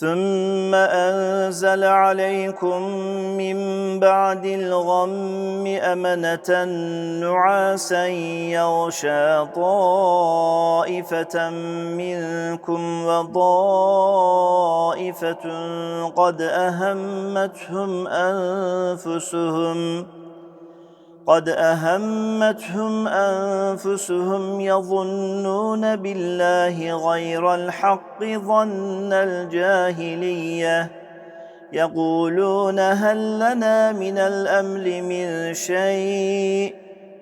ثم أنزل عليكم من بعد الغم أمنة نعاسا يغشى طائفة منكم وطائفة قد أهمتهم أنفسهم قد أهمتهم أنفسهم يظنون بالله غير الحق ظن الجاهلية يقولون هل لنا من الأمر من شيء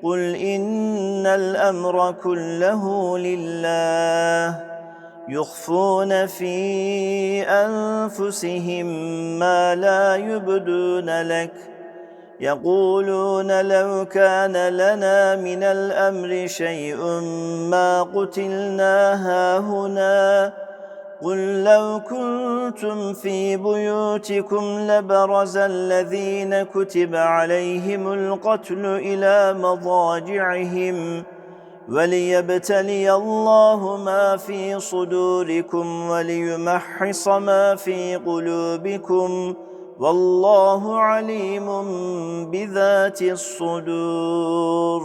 قل إن الأمر كله لله يخفون في أنفسهم ما لا يبدون لك يقولون لو كان لنا من الأمر شيء ما قتلنا هاهنا قل لو كنتم في بيوتكم لبرز الذين كتب عليهم القتل إلى مضاجعهم وليبتلي الله ما في صدوركم وليمحص ما في قلوبكم والله عليم بذات الصدور.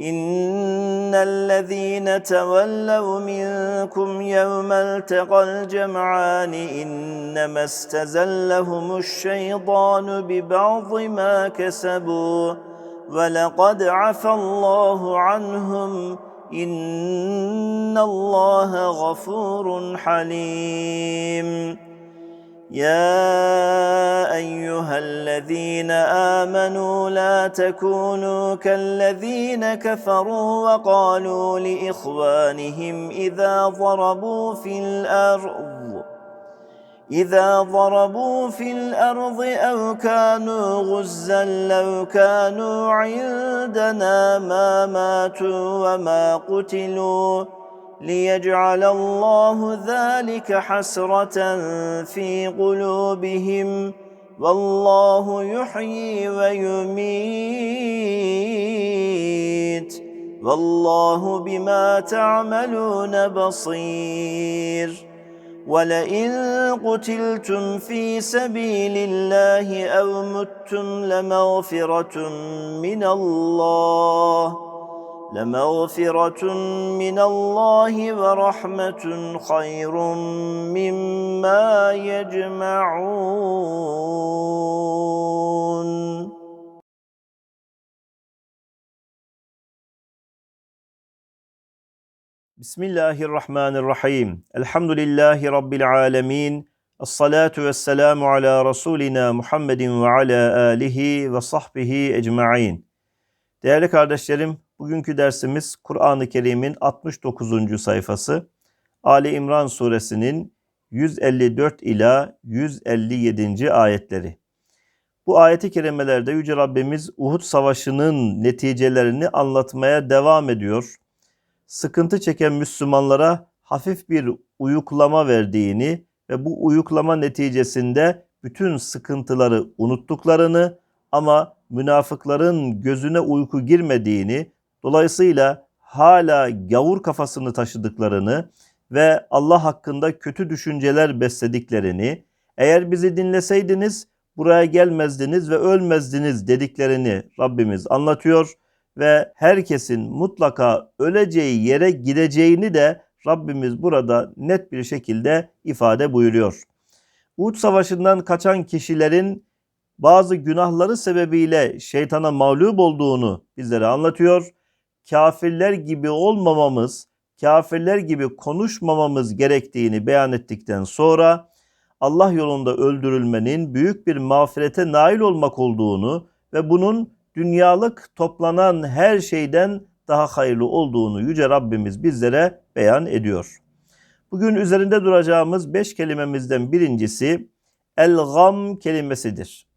إن الذين تولوا منكم يوم التقى الجمعان إنما استزلهم الشيطان ببعض ما كسبوا. ولقد عفى الله عنهم. إن الله غفور حليم. يا ايها الذين امنوا لا تكونوا كالذين كفروا وقالوا لاخوانهم اذا ضربوا في الأرض اذا ضربوا في الأرض أو كانوا غزا لو كانوا عندنا ما ماتوا وما قتلوا. ليجعل الله ذلك حسرة في قلوبهم والله يحيي ويميت والله بما تعملون بصير ولئن قتلتم في سبيل الله أو متم لمغفرة من الله لمغفرة من الله ورحمة خير مما يجمعون. بسم الله الرحمن الرحيم. الحمد لله رب العالمين. الصلاة والسلام على رسولنا محمد وعلى آله وصحبه أجمعين. Değerli kardeşlerim, bugünkü dersimiz Kur'an-ı Kerim'in 69. sayfası. Ali İmran suresinin 154 ila 157. ayetleri. Bu ayeti kerimelerde Yüce Rabbimiz Uhud Savaşı'nın neticelerini anlatmaya devam ediyor. Sıkıntı çeken Müslümanlara hafif bir uyuklama verdiğini ve bu uyuklama neticesinde bütün sıkıntıları unuttuklarını ama münafıkların gözüne uyku girmediğini, dolayısıyla hala gavur kafasını taşıdıklarını ve Allah hakkında kötü düşünceler beslediklerini, eğer bizi dinleseydiniz buraya gelmezdiniz ve ölmezdiniz dediklerini Rabbimiz anlatıyor ve herkesin mutlaka öleceği yere gideceğini de Rabbimiz burada net bir şekilde ifade buyuruyor. Uhud Savaşı'ndan kaçan kişilerin bazı günahları sebebiyle şeytana mağlup olduğunu bizlere anlatıyor. Kafirler gibi olmamamız, kafirler gibi konuşmamamız gerektiğini beyan ettikten sonra Allah yolunda öldürülmenin büyük bir mağfirete nail olmak olduğunu ve bunun dünyalık toplanan her şeyden daha hayırlı olduğunu Yüce Rabbimiz bizlere beyan ediyor. Bugün üzerinde duracağımız beş kelimemizden birincisi el-gam kelimesidir.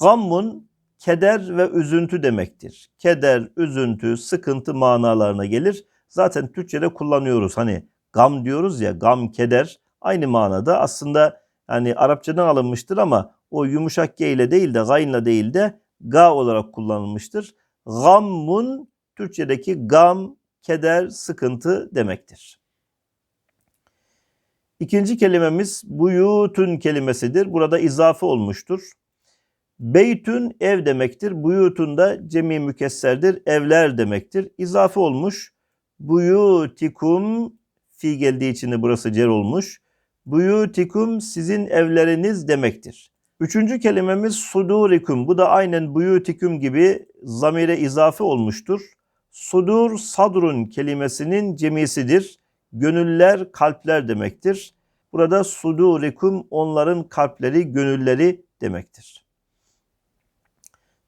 Gammun keder ve üzüntü demektir. Keder, üzüntü, sıkıntı manalarına gelir. Zaten Türkçe'de kullanıyoruz. Hani gam diyoruz ya, gam, keder aynı manada. Aslında Yani Arapçadan alınmıştır ama o yumuşak G ile değil de gaynla değil de ga olarak kullanılmıştır. Gammun Türkçedeki gam, keder, sıkıntı demektir. İkinci kelimemiz buyutun kelimesidir. Burada izafe olmuştur. Beytün ev demektir. Buyutun da cemi mükesserdir. Evler demektir. İzafe olmuş. Buyutikum fi geldiği için de burası cer olmuş. Buyutikum sizin evleriniz demektir. Üçüncü kelimemiz sudurikum. Bu da aynen buyutikum gibi zamire izafe olmuştur. Sudur sadrun kelimesinin cemisidir. Gönüller, kalpler demektir. Burada sudurikum onların kalpleri, gönülleri demektir.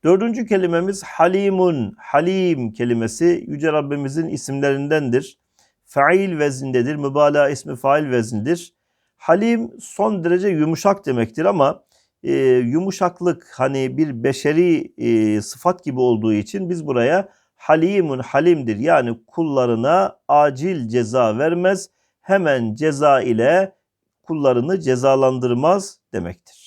Dördüncü kelimemiz halimun. Halim kelimesi Yüce Rabbimizin isimlerindendir. Fail vezindedir. Mübalağa ismi fail vezindir. Halim son derece yumuşak demektir ama e, yumuşaklık hani bir beşeri e, sıfat gibi olduğu için biz buraya halimun halimdir. Yani kullarına acil ceza vermez. Hemen ceza ile kullarını cezalandırmaz demektir.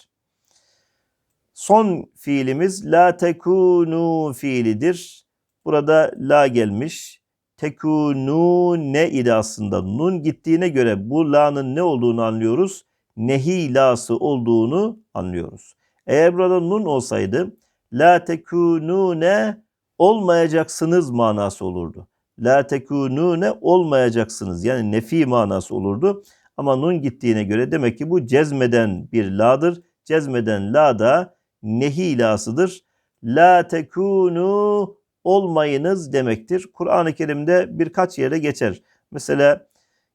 Son fiilimiz la tekunu fiilidir. Burada la gelmiş. Tekunu ne idi aslında? Nun gittiğine göre bu la'nın ne olduğunu anlıyoruz. Nehi la'sı olduğunu anlıyoruz. Eğer burada nun olsaydı la tekunune olmayacaksınız manası olurdu. La tekunune olmayacaksınız yani nefi manası olurdu. Ama nun gittiğine göre demek ki bu cezmeden bir la'dır. Cezmeden la da nehi la'sıdır. La tekunu olmayınız demektir. Kur'an-ı Kerim'de birkaç yere geçer. Mesela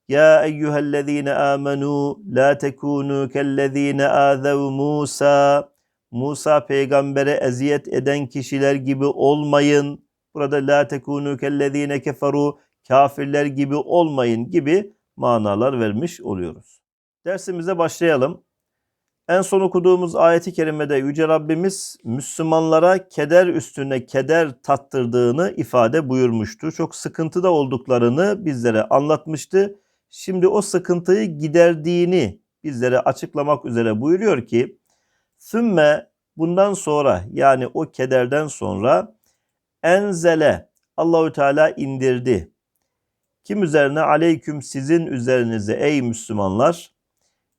ya eyyühellezine amenu la tekunu kellezine azev Musa Musa peygambere eziyet eden kişiler gibi olmayın. Burada la tekunu kellezine keferu kafirler gibi olmayın gibi manalar vermiş oluyoruz. Dersimize başlayalım. En son okuduğumuz ayeti kerimede Yüce Rabbimiz Müslümanlara keder üstüne keder tattırdığını ifade buyurmuştu. Çok sıkıntıda olduklarını bizlere anlatmıştı. Şimdi o sıkıntıyı giderdiğini bizlere açıklamak üzere buyuruyor ki Sümme bundan sonra yani o kederden sonra enzele Allahü Teala indirdi. Kim üzerine aleyküm sizin üzerinize ey Müslümanlar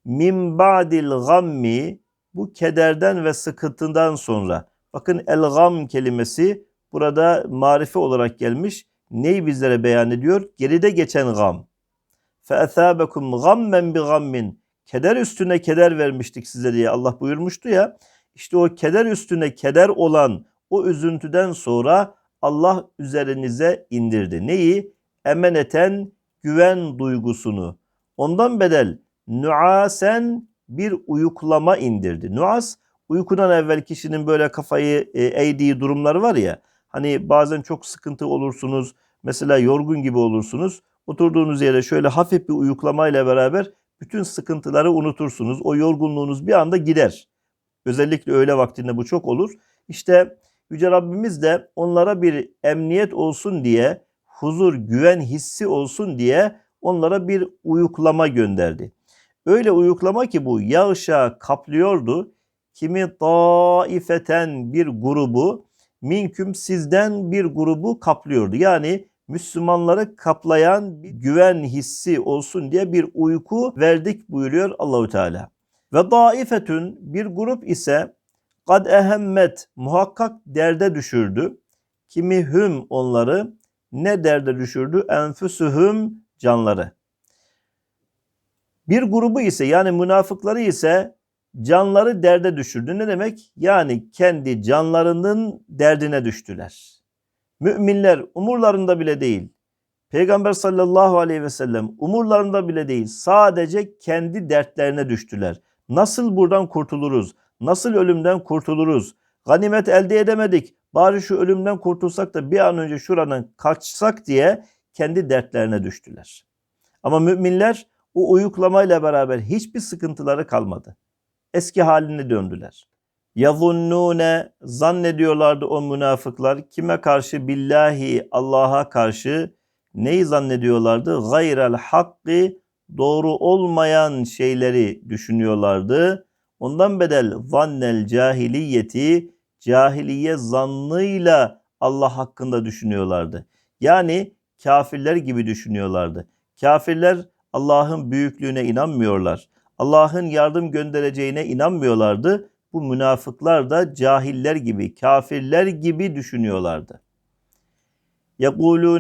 min ba'dil gammi bu kederden ve sıkıntıdan sonra bakın el gam kelimesi burada marife olarak gelmiş. Neyi bizlere beyan ediyor? Geride geçen gam. Fe esâbekum gammen bi gammin. Keder üstüne keder vermiştik size diye Allah buyurmuştu ya. İşte o keder üstüne keder olan o üzüntüden sonra Allah üzerinize indirdi. Neyi? Emeneten güven duygusunu. Ondan bedel nuasen bir uyuklama indirdi. Nuas uykudan evvel kişinin böyle kafayı e, eğdiği durumları var ya. Hani bazen çok sıkıntı olursunuz. Mesela yorgun gibi olursunuz. Oturduğunuz yere şöyle hafif bir uyuklamayla beraber bütün sıkıntıları unutursunuz. O yorgunluğunuz bir anda gider. Özellikle öğle vaktinde bu çok olur. İşte Yüce Rabbimiz de onlara bir emniyet olsun diye, huzur, güven hissi olsun diye onlara bir uyuklama gönderdi. Öyle uyuklama ki bu yağışa kaplıyordu. Kimi taifeten bir grubu, minküm sizden bir grubu kaplıyordu. Yani Müslümanları kaplayan bir güven hissi olsun diye bir uyku verdik buyuruyor Allahü Teala. Ve daifetün bir grup ise kad ehemmet muhakkak derde düşürdü. Kimi hüm onları ne derde düşürdü? Enfüsühüm canları. Bir grubu ise yani münafıkları ise canları derde düşürdü. Ne demek? Yani kendi canlarının derdine düştüler. Müminler umurlarında bile değil. Peygamber sallallahu aleyhi ve sellem umurlarında bile değil. Sadece kendi dertlerine düştüler. Nasıl buradan kurtuluruz? Nasıl ölümden kurtuluruz? Ganimet elde edemedik. Bari şu ölümden kurtulsak da bir an önce şuradan kaçsak diye kendi dertlerine düştüler. Ama müminler o uyuklamayla beraber hiçbir sıkıntıları kalmadı. Eski haline döndüler. Yazunnune zannediyorlardı o münafıklar kime karşı billahi Allah'a karşı neyi zannediyorlardı? Gayrel hakki doğru olmayan şeyleri düşünüyorlardı. Ondan bedel zannel cahiliyeti cahiliye zannıyla Allah hakkında düşünüyorlardı. Yani kafirler gibi düşünüyorlardı. Kafirler Allah'ın büyüklüğüne inanmıyorlar. Allah'ın yardım göndereceğine inanmıyorlardı. Bu münafıklar da cahiller gibi, kafirler gibi düşünüyorlardı.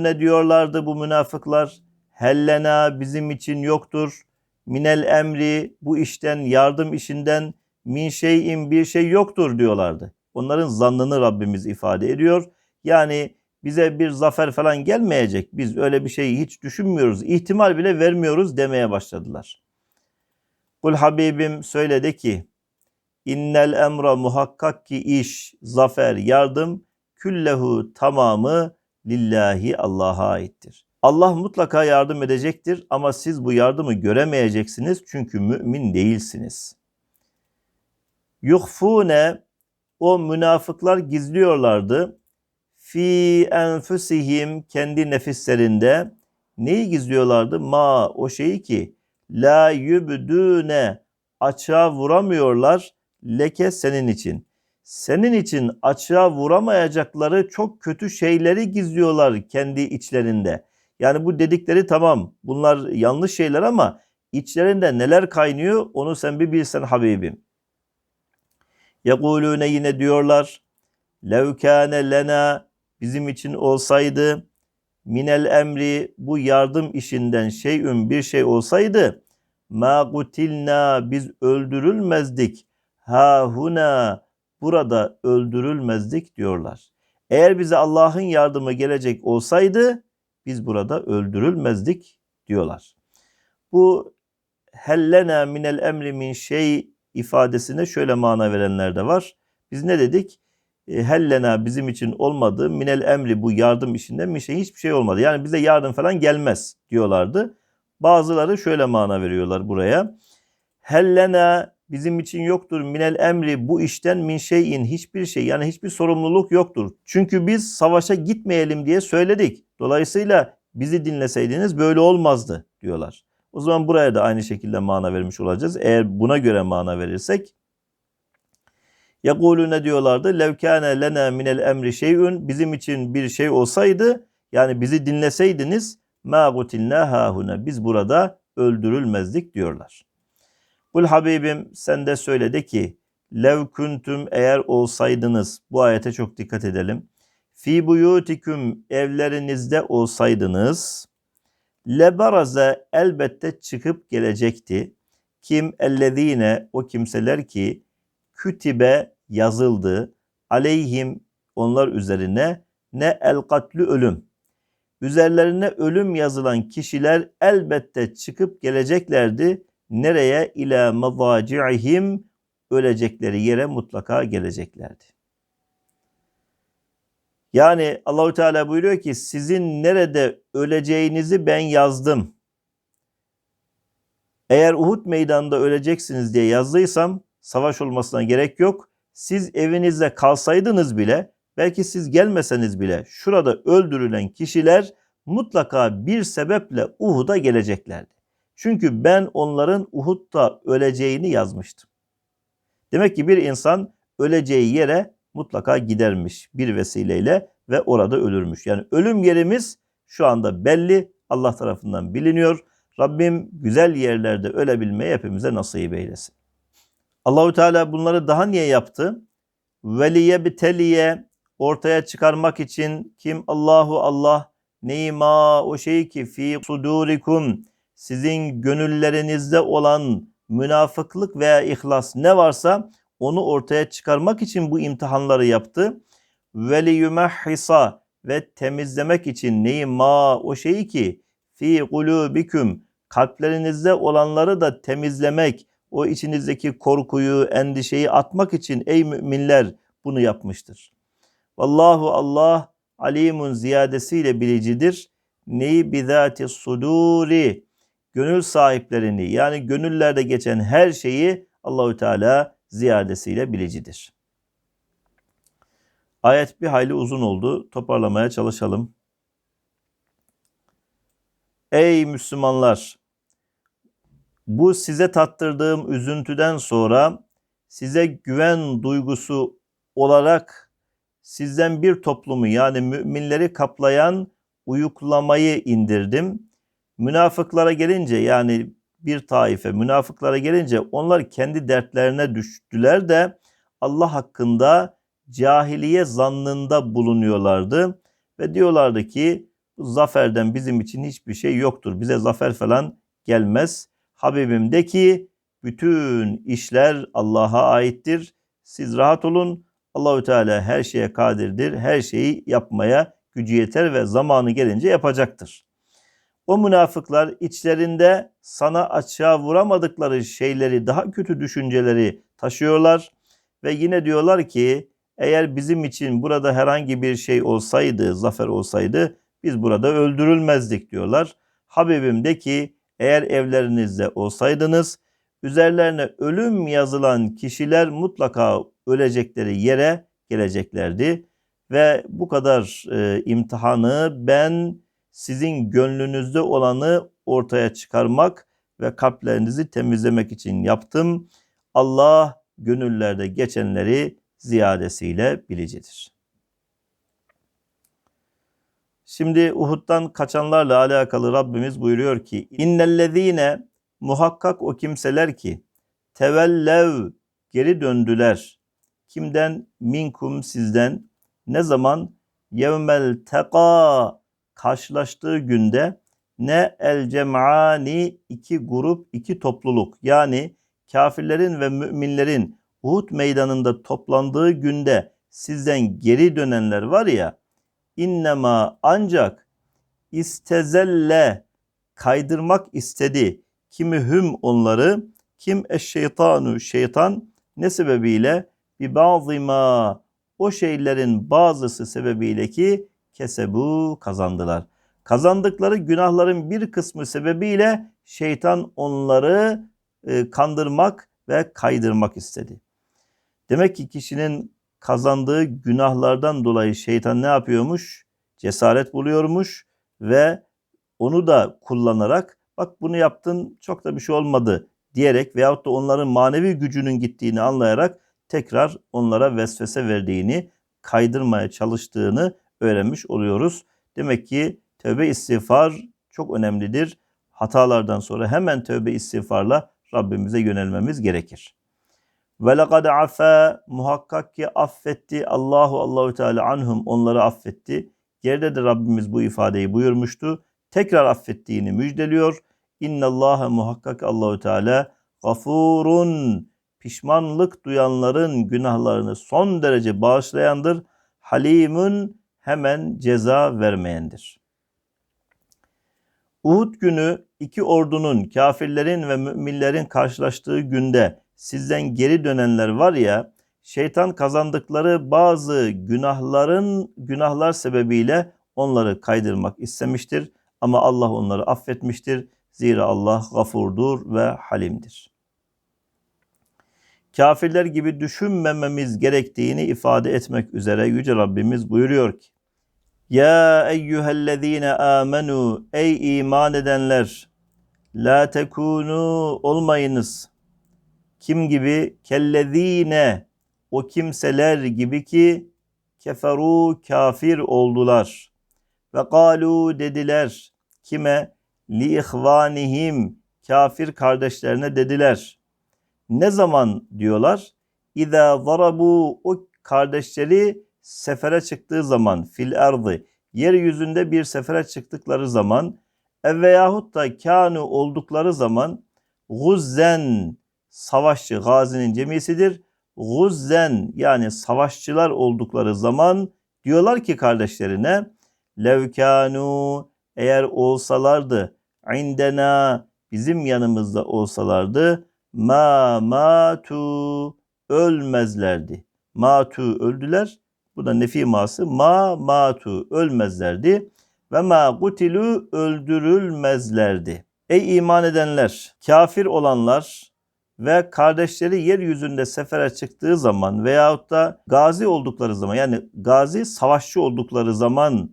ne diyorlardı bu münafıklar. Hellena bizim için yoktur. Minel emri bu işten, yardım işinden min şeyin bir şey yoktur diyorlardı. Onların zannını Rabbimiz ifade ediyor. Yani bize bir zafer falan gelmeyecek. Biz öyle bir şeyi hiç düşünmüyoruz. İhtimal bile vermiyoruz demeye başladılar. Kul Habibim söyledi ki İnnel emra muhakkak ki iş, zafer, yardım küllehu tamamı lillahi Allah'a aittir. Allah mutlaka yardım edecektir ama siz bu yardımı göremeyeceksiniz çünkü mümin değilsiniz. Yuhfune o münafıklar gizliyorlardı. Fi enfusihim kendi nefislerinde neyi gizliyorlardı? Ma o şeyi ki la yübdüne açığa vuramıyorlar leke senin için. Senin için açığa vuramayacakları çok kötü şeyleri gizliyorlar kendi içlerinde. Yani bu dedikleri tamam bunlar yanlış şeyler ama içlerinde neler kaynıyor onu sen bir bilsen Habibim. Yekulune yine diyorlar. Lev kâne lena bizim için olsaydı minel emri bu yardım işinden şeyün bir şey olsaydı ma gutilna biz öldürülmezdik ha huna burada öldürülmezdik diyorlar. Eğer bize Allah'ın yardımı gelecek olsaydı biz burada öldürülmezdik diyorlar. Bu hellena minel emri min şey ifadesine şöyle mana verenler de var. Biz ne dedik? E, hellena bizim için olmadı. Minel emri bu yardım işinde bir şey hiçbir şey olmadı. Yani bize yardım falan gelmez diyorlardı. Bazıları şöyle mana veriyorlar buraya. Hellena bizim için yoktur minel emri bu işten min şeyin hiçbir şey yani hiçbir sorumluluk yoktur. Çünkü biz savaşa gitmeyelim diye söyledik. Dolayısıyla bizi dinleseydiniz böyle olmazdı diyorlar. O zaman buraya da aynı şekilde mana vermiş olacağız. Eğer buna göre mana verirsek ne diyorlardı. Levkâne lena minel emri şeyün bizim için bir şey olsaydı yani bizi dinleseydiniz ma gutilna hahuna biz burada öldürülmezdik diyorlar. Kul Habibim sen de söyledi ki lev eğer olsaydınız bu ayete çok dikkat edelim. Fi buyutikum evlerinizde olsaydınız lebaraze elbette çıkıp gelecekti. Kim ellezine o kimseler ki kütibe yazıldı aleyhim onlar üzerine ne el katlü ölüm. Üzerlerine ölüm yazılan kişiler elbette çıkıp geleceklerdi. Nereye? İlâ mazâci'ihim ölecekleri yere mutlaka geleceklerdi. Yani Allahü Teala buyuruyor ki sizin nerede öleceğinizi ben yazdım. Eğer Uhud meydanında öleceksiniz diye yazdıysam savaş olmasına gerek yok. Siz evinizde kalsaydınız bile belki siz gelmeseniz bile şurada öldürülen kişiler mutlaka bir sebeple Uhud'a geleceklerdi. Çünkü ben onların Uhud'da öleceğini yazmıştım. Demek ki bir insan öleceği yere mutlaka gidermiş bir vesileyle ve orada ölürmüş. Yani ölüm yerimiz şu anda belli Allah tarafından biliniyor. Rabbim güzel yerlerde ölebilmeyi hepimize nasip eylesin. Allahü Teala bunları daha niye yaptı? Veliye biteliye ortaya çıkarmak için kim? Allahu Allah. Neyma o şey ki fi sudurikum sizin gönüllerinizde olan münafıklık veya ihlas ne varsa onu ortaya çıkarmak için bu imtihanları yaptı. Ve liyumahhisa ve temizlemek için neyi? Ma o şeyi ki fi kulubiküm kalplerinizde olanları da temizlemek, o içinizdeki korkuyu, endişeyi atmak için ey müminler bunu yapmıştır. Vallahu Allah alimun ziyadesiyle bilicidir. Neyi bizati suduri gönül sahiplerini yani gönüllerde geçen her şeyi Allahü Teala ziyadesiyle bilicidir. Ayet bir hayli uzun oldu. Toparlamaya çalışalım. Ey Müslümanlar! Bu size tattırdığım üzüntüden sonra size güven duygusu olarak sizden bir toplumu yani müminleri kaplayan uyuklamayı indirdim. Münafıklara gelince yani bir taife münafıklara gelince onlar kendi dertlerine düştüler de Allah hakkında cahiliye zannında bulunuyorlardı ve diyorlardı ki zaferden bizim için hiçbir şey yoktur. Bize zafer falan gelmez. Habibim de ki bütün işler Allah'a aittir. Siz rahat olun. Allahü Teala her şeye kadirdir. Her şeyi yapmaya gücü yeter ve zamanı gelince yapacaktır. O münafıklar içlerinde sana açığa vuramadıkları şeyleri, daha kötü düşünceleri taşıyorlar ve yine diyorlar ki eğer bizim için burada herhangi bir şey olsaydı, zafer olsaydı biz burada öldürülmezdik diyorlar. Habibim de ki eğer evlerinizde olsaydınız üzerlerine ölüm yazılan kişiler mutlaka ölecekleri yere geleceklerdi. Ve bu kadar e, imtihanı ben sizin gönlünüzde olanı ortaya çıkarmak ve kalplerinizi temizlemek için yaptım. Allah gönüllerde geçenleri ziyadesiyle bilicidir. Şimdi Uhud'dan kaçanlarla alakalı Rabbimiz buyuruyor ki innellezine muhakkak o kimseler ki tevellev geri döndüler. Kimden? Minkum sizden. Ne zaman? Yevmel teka karşılaştığı günde ne el cem'ani iki grup, iki topluluk yani kafirlerin ve müminlerin Uhud meydanında toplandığı günde sizden geri dönenler var ya innema ancak istezelle kaydırmak istedi kimi hüm onları kim eşşeytanu şeytan ne sebebiyle bir bazıma o şeylerin bazısı sebebiyle ki kesebu kazandılar. Kazandıkları günahların bir kısmı sebebiyle şeytan onları e, kandırmak ve kaydırmak istedi. Demek ki kişinin kazandığı günahlardan dolayı şeytan ne yapıyormuş? Cesaret buluyormuş ve onu da kullanarak bak bunu yaptın çok da bir şey olmadı diyerek veyahut da onların manevi gücünün gittiğini anlayarak tekrar onlara vesvese verdiğini, kaydırmaya çalıştığını öğrenmiş oluyoruz. Demek ki tövbe istiğfar çok önemlidir. Hatalardan sonra hemen tövbe istiğfarla Rabbimize yönelmemiz gerekir. Ve lekad afa muhakkak ki affetti Allahu Allahu Teala anhum onları affetti. Geride de Rabbimiz bu ifadeyi buyurmuştu. Tekrar affettiğini müjdeliyor. İnna Allaha muhakkak Allahu Teala gafurun pişmanlık duyanların günahlarını son derece bağışlayandır. Halimun hemen ceza vermeyendir. Uhud günü iki ordunun kafirlerin ve müminlerin karşılaştığı günde sizden geri dönenler var ya şeytan kazandıkları bazı günahların günahlar sebebiyle onları kaydırmak istemiştir ama Allah onları affetmiştir. Zira Allah gafurdur ve halimdir. Kafirler gibi düşünmememiz gerektiğini ifade etmek üzere Yüce Rabbimiz buyuruyor ki Ya eyyühellezine amenu ey iman edenler la tekunu olmayınız kim gibi? Kellezine o kimseler gibi ki keferu kafir oldular. Ve kalu dediler kime? Li ihvanihim kafir kardeşlerine dediler. Ne zaman diyorlar? İza zarabu o kardeşleri sefere çıktığı zaman fil erdi yeryüzünde bir sefere çıktıkları zaman ev veyahut da kanu oldukları zaman guzzen savaşçı gazinin cemisidir. Guzzen yani savaşçılar oldukları zaman diyorlar ki kardeşlerine levkanu eğer olsalardı indena bizim yanımızda olsalardı ma matu ölmezlerdi. Matu öldüler. Bu da nefi ması ma matu ölmezlerdi ve ma gutilu öldürülmezlerdi. Ey iman edenler, kafir olanlar ve kardeşleri yeryüzünde sefere çıktığı zaman veyahut da gazi oldukları zaman yani gazi savaşçı oldukları zaman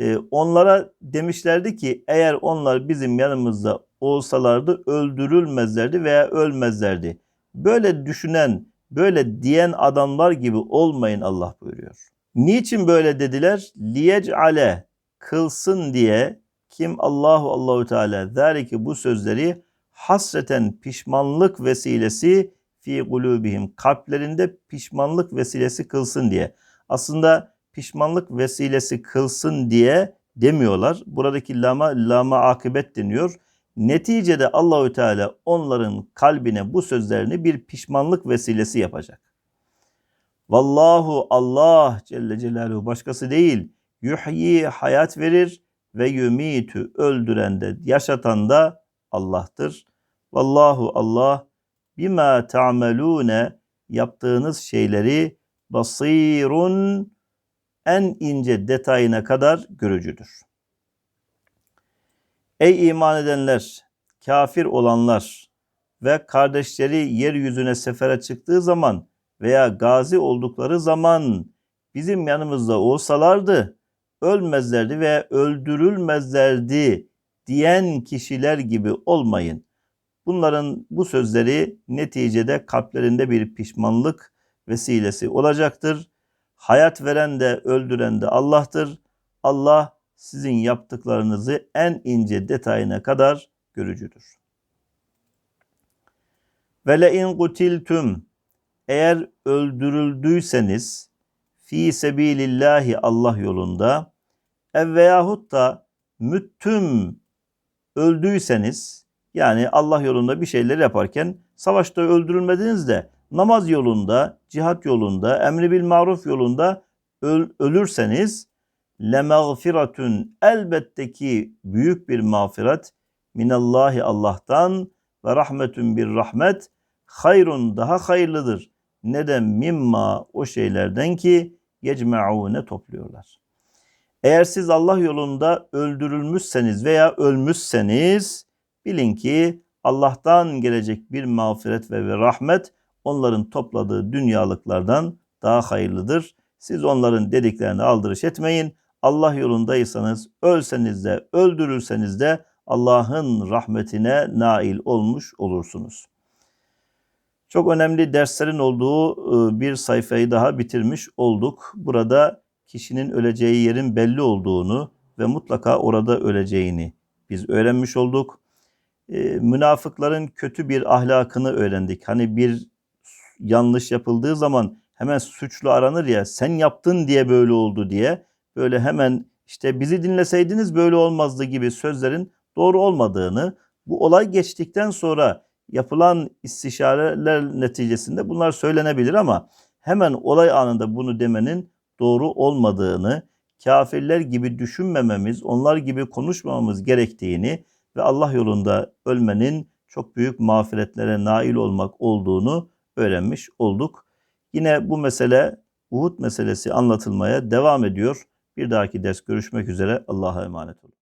Ee, onlara demişlerdi ki eğer onlar bizim yanımızda olsalardı öldürülmezlerdi veya ölmezlerdi. Böyle düşünen, böyle diyen adamlar gibi olmayın Allah buyuruyor. Niçin böyle dediler? Liyec'ale kılsın diye kim Allahu Allahu Teala zalike bu sözleri hasreten pişmanlık vesilesi fi kulubihim kalplerinde pişmanlık vesilesi kılsın diye. Aslında pişmanlık vesilesi kılsın diye demiyorlar. Buradaki lama lama akıbet deniyor. Neticede Allahü Teala onların kalbine bu sözlerini bir pişmanlık vesilesi yapacak. Vallahu Allah Celle Celaluhu başkası değil. Yuhyi hayat verir ve yumitu öldüren de yaşatan da Allah'tır. Vallahu Allah bima ta'melune yaptığınız şeyleri basirun en ince detayına kadar görücüdür. Ey iman edenler, kafir olanlar ve kardeşleri yeryüzüne sefere çıktığı zaman veya gazi oldukları zaman bizim yanımızda olsalardı ölmezlerdi ve öldürülmezlerdi diyen kişiler gibi olmayın. Bunların bu sözleri neticede kalplerinde bir pişmanlık vesilesi olacaktır. Hayat veren de öldüren de Allah'tır. Allah sizin yaptıklarınızı en ince detayına kadar görücüdür. Ve le in kutiltum eğer öldürüldüyseniz fi sebilillahi Allah yolunda ev veyahut da müttüm öldüyseniz yani Allah yolunda bir şeyler yaparken savaşta öldürülmediniz de namaz yolunda, cihat yolunda, emri bil maruf yolunda öl- ölürseniz lemağfiratun elbette ki büyük bir mağfiret minallahi Allah'tan ve rahmetun bir rahmet hayrun daha hayırlıdır. Neden mimma o şeylerden ki yecme'une topluyorlar. Eğer siz Allah yolunda öldürülmüşseniz veya ölmüşseniz bilin ki Allah'tan gelecek bir mağfiret ve bir rahmet onların topladığı dünyalıklardan daha hayırlıdır. Siz onların dediklerini aldırış etmeyin. Allah yolundaysanız ölseniz de öldürülseniz de Allah'ın rahmetine nail olmuş olursunuz. Çok önemli derslerin olduğu e, bir sayfayı daha bitirmiş olduk. Burada kişinin öleceği yerin belli olduğunu ve mutlaka orada öleceğini biz öğrenmiş olduk. E, münafıkların kötü bir ahlakını öğrendik. Hani bir yanlış yapıldığı zaman hemen suçlu aranır ya sen yaptın diye böyle oldu diye böyle hemen işte bizi dinleseydiniz böyle olmazdı gibi sözlerin doğru olmadığını bu olay geçtikten sonra yapılan istişareler neticesinde bunlar söylenebilir ama hemen olay anında bunu demenin doğru olmadığını, kafirler gibi düşünmememiz, onlar gibi konuşmamamız gerektiğini ve Allah yolunda ölmenin çok büyük mağfiretlere nail olmak olduğunu öğrenmiş olduk. Yine bu mesele Uhud meselesi anlatılmaya devam ediyor. Bir dahaki ders görüşmek üzere. Allah'a emanet olun.